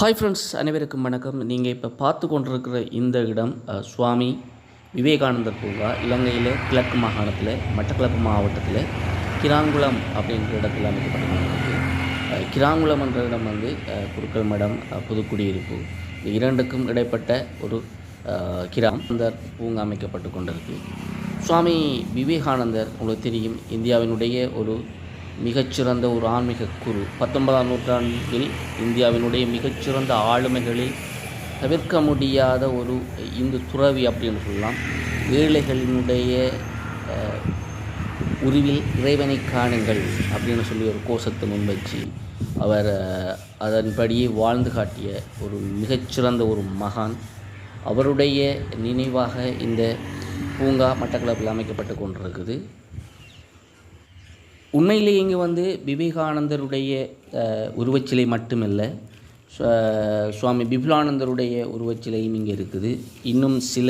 Hi friends அனைவருக்கும் வணக்கம். நீங்கள் இப்போ பார்த்து கொண்டிருக்கிற இந்த இடம் சுவாமி விவேகானந்தர் பூங்கா. இலங்கையில் கிழக்கு மாகாணத்தில் மட்டக்களப்பு மாவட்டத்தில் கிராங்குளம் அப்படின்ற இடத்தில் அமைக்கப்பட்டிருக்கு கிராங்குளம் என்ற இடம் வந்து குருக்கள் மடம் புதுக்குடியிருப்பு. இந்த இரண்டுக்கும் இடைப்பட்ட ஒரு கிராம் கிராமந்தர் பூங்கா அமைக்கப்பட்டு கொண்டிருக்கு. சுவாமி விவேகானந்தர் உங்களுக்கு தெரியும் இந்தியாவினுடைய ஒரு மிகச்சிறந்த ஒரு ஆன்மீக குரு. பத்தொன்பதாம் நூற்றாண்டில் இந்தியாவினுடைய மிகச்சிறந்த ஆளுமைகளில் தவிர்க்க முடியாத ஒரு இந்து துறவி அப்படின்னு சொல்லலாம். ஏழைகளினுடைய உருவில் இறைவனை காணுங்கள் அப்படின்னு சொல்லி ஒரு கோஷத்தை முன்வச்சு அவர் அதன்படியே வாழ்ந்து காட்டிய ஒரு மிகச்சிறந்த ஒரு மகான். அவருடைய நினைவாக இந்த பூங்கா மட்டக்களப்பில் அமைக்கப்பட்டு கொண்டிருக்குது. உண்மையிலேயே இங்கே வந்து விவேகானந்தருடைய உருவச்சிலை மட்டுமில்லை சுவ- சுவாமி பிபுலானந்தருடைய உருவச்சிலையும் இங்கே இருக்குது. இன்னும் சில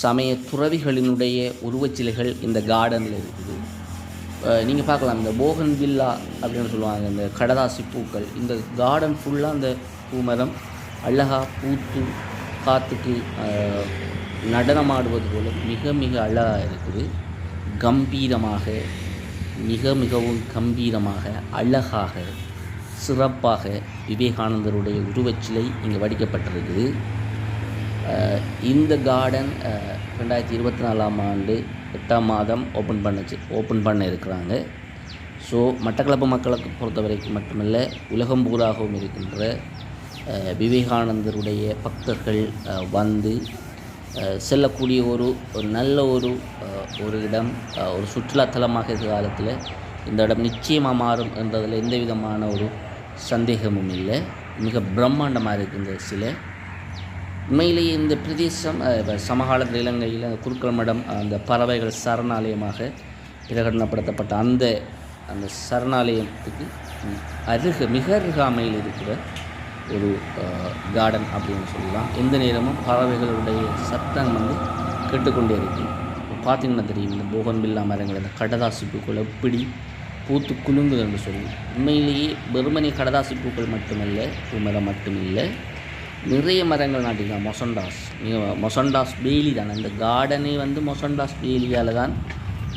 சமய துறவிகளினுடைய உருவச்சிலைகள் இந்த கார்டனில் இருக்குது. நீங்கள் பார்க்கலாம் இந்த போகன் வில்லா அப்படின்னு சொல்லுவாங்க இந்த கடதாசி பூக்கள். இந்த கார்டன் ஃபுல்லாக அந்த பூமரம் அழகாக பூத்து காற்றுக்கு நடனமாடுவது போல மிக மிக அழகாக இருக்குது. கம்பீரமாக மிக மிகவும் கம்பீரமாக அழகாக சிறப்பாக விவேகானந்தருடைய உருவச்சிலை இங்கே வடிக்கப்பட்டிருக்குது. இந்த கார்டன் ரெண்டாயிரத்தி இருபத்தி நாலாம் ஆண்டு எட்டாம் மாதம் ஓப்பன் பண்ணுச்சு ஓப்பன் பண்ண இருக்கிறாங்க. ஸோ மட்டக்களப்பு மக்களுக்கு பொறுத்த வரைக்கும் மட்டுமல்ல உலகம் பூராகவும் இருக்கின்ற விவேகானந்தருடைய பக்தர்கள் வந்து செல்லக்கூடிய ஒரு ஒரு நல்ல ஒரு ஒரு இடம் ஒரு சுற்றுலாத்தலமாக இருக்கிற காலத்தில் இந்த இடம் நிச்சயமாக மாறும் என்றதில் எந்த விதமான ஒரு சந்தேகமும் இல்லை. மிக பிரம்மாண்டமாக இருக்குது இந்த சிலை. உண்மையிலேயே இந்த பிரதேசம் சமகாலத்தில் இலங்கையில் அந்த குருக்கள் மடம் அந்த பறவைகள் சரணாலயமாக பிரகடனப்படுத்தப்பட்ட அந்த அந்த சரணாலயத்துக்கு அருக மிக அருகாமையில் இருக்கிற ஒரு கார்டன் அப்படின்னு சொல்லலாம். எந்த நேரமும் பறவைகளுடைய சத்தம் வந்து கேட்டுக்கொண்டே இருக்கும். இப்போ பார்த்தீங்கன்னா தெரியும் இந்த போகன்பில்லா மரங்கள் இந்த கடதாசி பூக்கள் எப்படி பூத்து குலுங்குது என்று சொல்லி. உண்மையிலேயே வெறுமனே கடதாசி பூக்கள் மட்டுமல்ல பூமரம் மட்டுமில்லை நிறைய மரங்கள் நாட்டிருக்காங்க மொசண்டாஸ் மொசண்டாஸ் வேலி தான். அந்த கார்டனே வந்து மொசண்டாஸ் வேலியால் தான்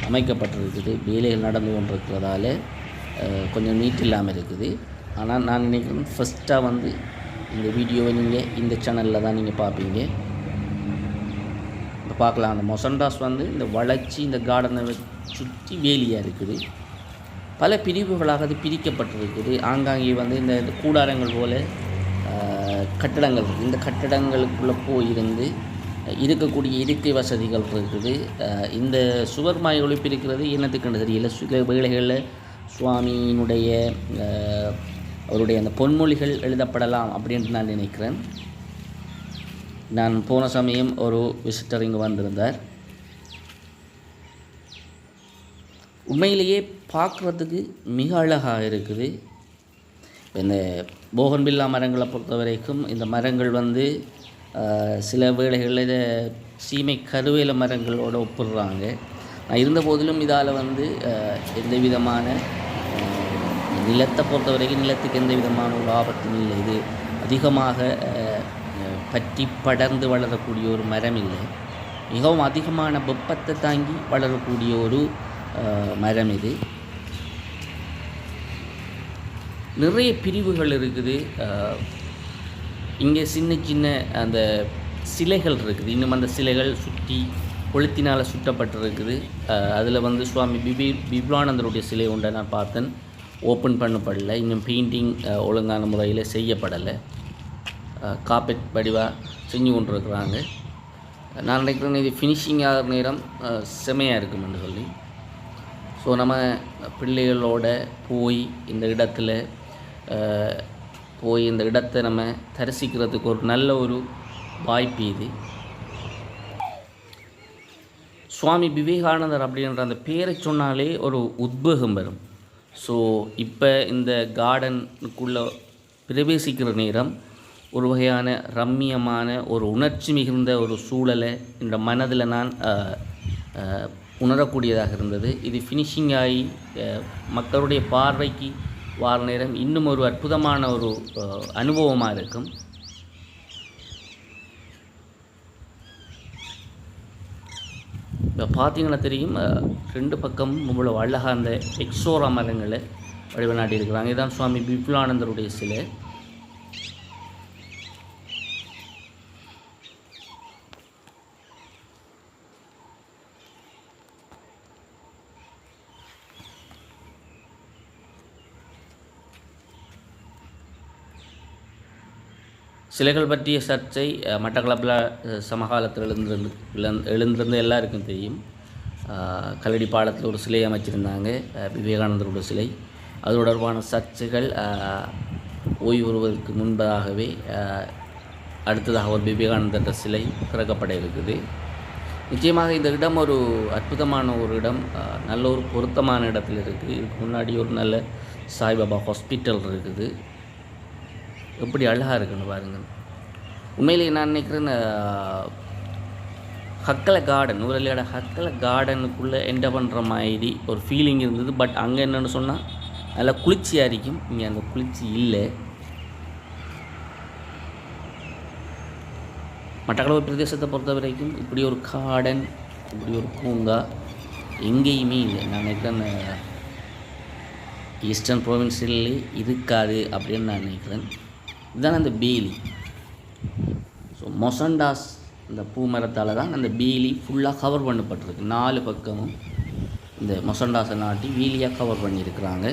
அமைக்கப்பட்டிருக்குது. வேலைகள் நடந்து கொண்டிருக்கிறதால கொஞ்சம் நீட் இல்லாமல் இருக்குது. ஆனால் நான் நினைக்கிறேன் ஃபஸ்ட்டாக வந்து இந்த வீடியோவை நீங்கள் இந்த சேனலில் தான் நீங்கள் பார்ப்பீங்க. இப்போ பார்க்கலாம். அந்த மொசண்டாஸ் வந்து இந்த வளர்ச்சி இந்த கார்டனை சுற்றி வேலியாக இருக்குது. பல பிரிவுகளாக அது பிரிக்கப்பட்டிருக்குது. ஆங்காங்கே வந்து இந்த இந்த கூடாரங்கள் போல் கட்டடங்கள் இருக்குது இந்த கட்டடங்களுக்குள்ளே போயிருந்து இருக்கக்கூடிய இருக்கை வசதிகள் இருக்குது. இந்த சுவர் மாய ஒழிப்பு இருக்கிறது என்னத்துக்குன்னு தெரியல. சில வேளைகளில் சுவாமியினுடைய அவருடைய அந்த பொன்மொழிகள் எழுதப்படலாம் அப்படின்ட்டு நான் நினைக்கிறேன். நான் போன சமயம் ஒரு விசிட்டர் இங்கே வந்திருந்தார். உண்மையிலேயே பார்க்குறதுக்கு மிக அழகாக இருக்குது. இந்த போகன்பில்லா மரங்களை பொறுத்த வரைக்கும் இந்த மரங்கள் வந்து சில வேளைகளில் இதை சீமை கருவேல மரங்களோடு ஒப்பிடுறாங்க. நான் இருந்த போதிலும் இதால் வந்து எந்த விதமான நிலத்தை பொறுத்த வரைக்கும் நிலத்துக்கு எந்த விதமான ஒரு ஆபத்தும் இல்லை. இது அதிகமாக பற்றி படர்ந்து வளரக்கூடிய ஒரு மரம் இல்லை. மிகவும் அதிகமான வெப்பத்தை தாங்கி வளரக்கூடிய ஒரு மரம் இது. நிறைய பிரிவுகள் இருக்குது. இங்கே சின்ன சின்ன அந்த சிலைகள் இருக்குது. இன்னும் அந்த சிலைகள் சுற்றி கொளுத்தினால் சுட்டப்பட்டிருக்குது. அதில் வந்து சுவாமி பிபி பிப்லானந்தருடைய சிலை ஒன்றை நான் பார்த்தேன். ஓப்பன் பண்ணப்படலை. இன்னும் பெயிண்டிங் ஒழுங்கான முறையில் செய்யப்படலை. காப்பெட் வடிவாக செஞ்சு கொண்டிருக்கிறாங்க. நான் நினைக்கிறேன் இது ஃபினிஷிங் ஆகிற நேரம் செமையாக செமையாக என்று சொல்லி. ஸோ நம்ம பிள்ளைகளோட போய் இந்த இடத்துல போய் இந்த இடத்தை நம்ம தரிசிக்கிறதுக்கு ஒரு நல்ல ஒரு வாய்ப்பு இது. சுவாமி விவேகானந்தர் அப்படின்ற அந்த பேரை சொன்னாலே ஒரு உத்வேகம் வரும். ஸோ இப்போ இந்த கார்டனுக்குள்ளே பிரவேசிக்கிற நேரம் ஒரு வகையான ரம்மியமான ஒரு உணர்ச்சி மிகுந்த ஒரு சூழலை இந்த மனதில் நான் உணரக்கூடியதாக இருந்தது. இது ஃபினிஷிங் ஆகி மக்களுடைய பார்வைக்கு வார நேரம் இன்னும் ஒரு அற்புதமான ஒரு அனுபவமாக இருக்கும். இப்போ பார்த்தீங்கன்னா தெரியும் ரெண்டு பக்கம் இவ்வளோ அழகாக அந்த எக்ஸோரா மரங்களை வடிவநாட்டி இருக்கிறாங்க இதுதான் சுவாமி விபுலானந்தருடைய சிலை. சிலைகள் பற்றிய சர்ச்சை மட்டக்களப்பில் சமகாலத்தில் எழுந்திருந்து எழுந்திருந்து எல்லாருக்கும் தெரியும். கல்லடி பாலத்தில் ஒரு சிலை அமைச்சிருந்தாங்க அஹ், விவேகானந்தரோட சிலை. அது தொடர்பான சர்ச்சைகள் ஓய்வுறுவதற்கு ஓய்வு வருவதற்கு முன்பதாகவே அடுத்ததாக ஒரு விவேகானந்தர் சிலை திறக்கப்பட இருக்குது நிச்சயமாக இந்த இடம் ஒரு அற்புதமான ஒரு இடம் நல்ல ஒரு பொருத்தமான இடத்தில் இருக்குது. இதுக்கு முன்னாடி ஒரு நல்ல சாய்பாபா ஹாஸ்பிட்டல் இருக்குது. எப்படி அழகாக இருக்குன்னு பாருங்கள் உண்மையிலேயே நான் நினைக்கிறேன் அஹ், ஹக்கல கார்டன் நூறலியோட ஹக்கல கார்டனுக்குள்ளே என்ன பண்ணுற மாதிரி ஒரு ஃபீலிங் இருந்தது. பட் அங்கே என்னென்னு சொன்னால் நல்லா குளிர்ச்சியாக இருக்கும். இங்கே அந்த குளிர்ச்சி இல்லை. மட்டக்களவு பிரதேசத்தை பொறுத்த வரைக்கும் இப்படி ஒரு கார்டன் இப்படி ஒரு பூங்கா எங்கேயுமே இல்லை. நான் நினைக்கிறேன் ஈஸ்டர்ன் ப்ரோவின்ஸில் இருக்காது அப்படின்னு நான் நினைக்கிறேன். இதுதான் அந்த பேலி. ஸோ மொசண்டாஸ் இந்த பூ மரத்தால் தான் அந்த பேலி ஃபுல்லாக கவர் பண்ணப்பட்டிருக்கு. நாலு பக்கமும் இந்த மொசண்டாஸை நாட்டி வீலியாக கவர் பண்ணியிருக்கிறாங்க.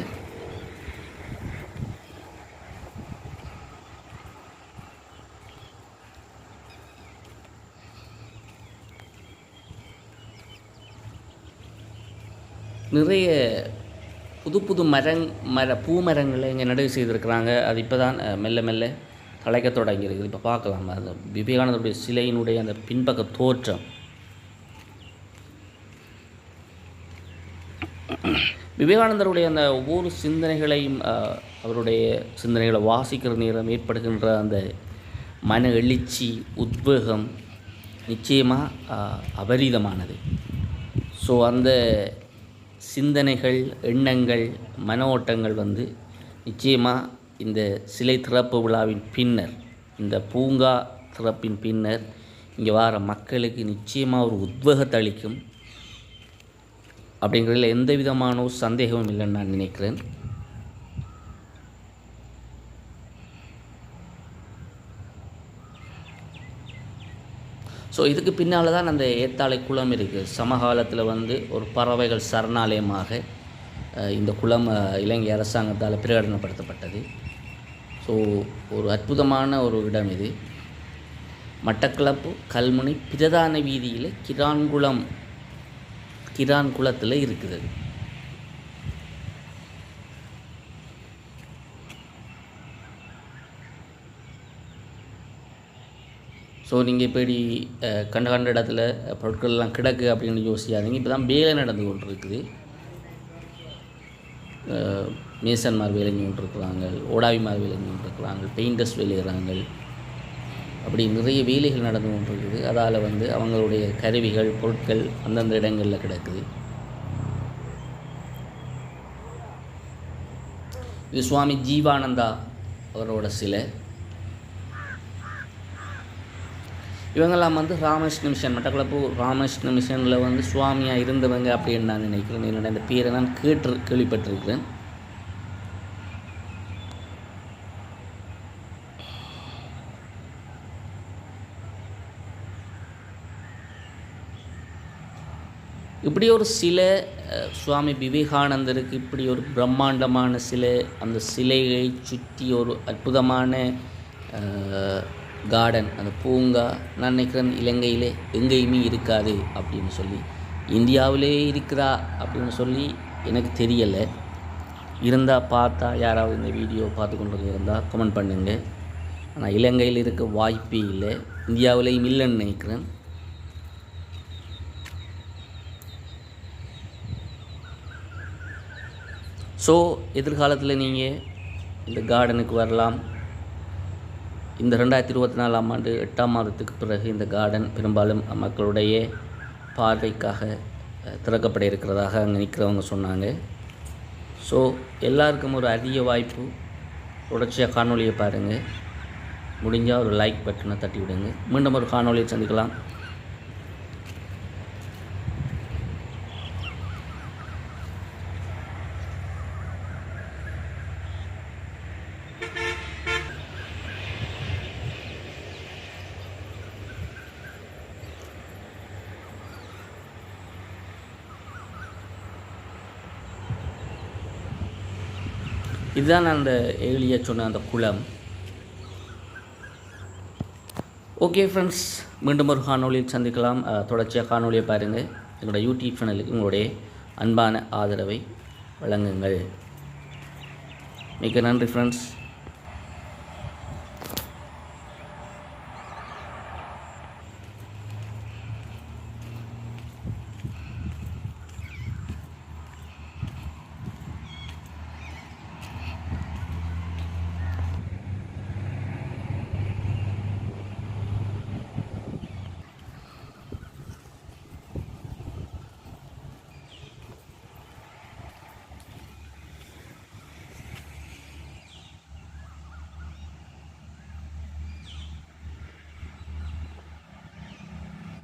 நிறைய புது புது மரங் மர பூ மரங்களை இங்கே நடவு செய்திருக்கிறாங்க. அது இப்போ தான் மெல்ல மெல்ல தழைக்க தொடங்கியிருக்குது. இப்போ பார்க்கலாம். அந்த விவேகானந்தருடைய சிலையினுடைய அந்த பின்பக்க தோற்றம். விவேகானந்தருடைய அந்த ஒவ்வொரு சிந்தனைகளையும் அவருடைய சிந்தனைகளை வாசிக்கிற நேரம் ஏற்படுகின்ற அந்த மன எழுச்சி உத்வேகம் நிச்சயமாக அபரிதமானது. ஸோ அந்த சிந்தனைகள் எண்ணங்கள் மன ஓட்டங்கள் வந்து நிச்சயமாக இந்த சிலை திறப்பு விழாவின் பின்னர் இந்த பூங்கா திறப்பின் பின்னர் இங்கே வர மக்களுக்கு நிச்சயமாக ஒரு உத்வேகத்தை அளிக்கும். அப்படிங்கிறதுல எந்த விதமான ஒரு சந்தேகமும் இல்லைன்னு நான் நினைக்கிறேன். ஸோ இதுக்கு பின்னால் தான் அந்த ஏத்தாளை குளம் இருக்குது சமகாலத்தில் வந்து ஒரு பறவைகள் சரணாலயமாக இந்த குளம் இலங்கை அரசாங்கத்தால் பிரகடனப்படுத்தப்பட்டது. ஸோ ஒரு அற்புதமான ஒரு இடம் இது. மட்டக்களப்பு கல்முனை பிரதான வீதியில் கிரான்குளம் கிரான் குளத்தில் இருக்குது. ஸோ நீங்கள் இப்படி கண்ட கண்ட இடத்துல பொருட்கள்லாம் கிடக்கு அப்படின்னு யோசிக்காதீங்க. இப்போ தான் வேலை நடந்து கொண்டு இருக்குது மேசன்மார் வேலை கொண்டிருக்கிறாங்க ஓடாவிமார் வேலை கொண்டிருக்கிறாங்க பெயிண்டர்ஸ் வேலைகிறாங்க அப்படி நிறைய வேலைகள் நடந்து கொண்டிருக்குது. அதால் வந்து அவங்களுடைய கருவிகள் பொருட்கள் அந்தந்த இடங்களில் கிடக்குது. இது சுவாமி ஜீவானந்தா அவரோட சிலை. இவங்கெல்லாம் வந்து ராமகிருஷ்ண மிஷன் மட்டக்களப்பு ராமகிருஷ்ண மிஷனில் வந்து சுவாமியாக இருந்தவங்க அப்படின்னு நான் நினைக்கிறேன். என்னோட இந்த பேரை நான் கேட்டு கேள்விப்பட்டிருக்கிறேன். இப்படி ஒரு சிலை சுவாமி விவேகானந்தருக்கு இப்படி ஒரு பிரம்மாண்டமான சிலை அந்த சிலையை சுற்றி ஒரு அற்புதமான கார்டன் அந்த பூங்கா நான் நினைக்கிறேன் இலங்கையிலே எங்கேயுமே இருக்காது அப்படின்னு சொல்லி இந்தியாவிலே இருக்கிறா அப்படின்னு சொல்லி எனக்கு தெரியலை. இருந்தால் பார்த்தா யாராவது இந்த வீடியோ பார்த்து கொண்டு இருந்தால் கமெண்ட் பண்ணுங்க. ஆனால் இலங்கையில் இருக்க வாய்ப்பே இல்லை. இந்தியாவிலேயும் இல்லைன்னு நினைக்கிறேன். ஸோ எதிர்காலத்தில் நீங்கள் இந்த கார்டனுக்கு வரலாம். இந்த ரெண்டாயிரத்தி இருபத்தி நாலாம் ஆண்டு எட்டாம் மாதத்துக்கு பிறகு இந்த கார்டன் பெரும்பாலும் மக்களுடைய பார்வைக்காக திறக்கப்பட இருக்கிறதாக அங்கே நிற்கிறவங்க சொன்னாங்க. ஸோ எல்லாருக்கும் ஒரு அரிய வாய்ப்பு. தொடர்ச்சியாக காணொலியை பாருங்கள் முடிஞ்சால் ஒரு லைக் பட்டனை தட்டி விடுங்க மீண்டும் ஒரு காணொளியை சந்திக்கலாம். இதுதான் நான் அந்த ஏழிய சொன்ன அந்த குளம். ஓகே ஃப்ரெண்ட்ஸ் மீண்டும் ஒரு காணொலியில் சந்திக்கலாம். தொடர்ச்சியாக காணொலியை பாருங்கள் எங்களோட யூடியூப் சேனலுக்கு உங்களுடைய அன்பான ஆதரவை வழங்குங்கள். மிக்க நன்றி ஃப்ரெண்ட்ஸ்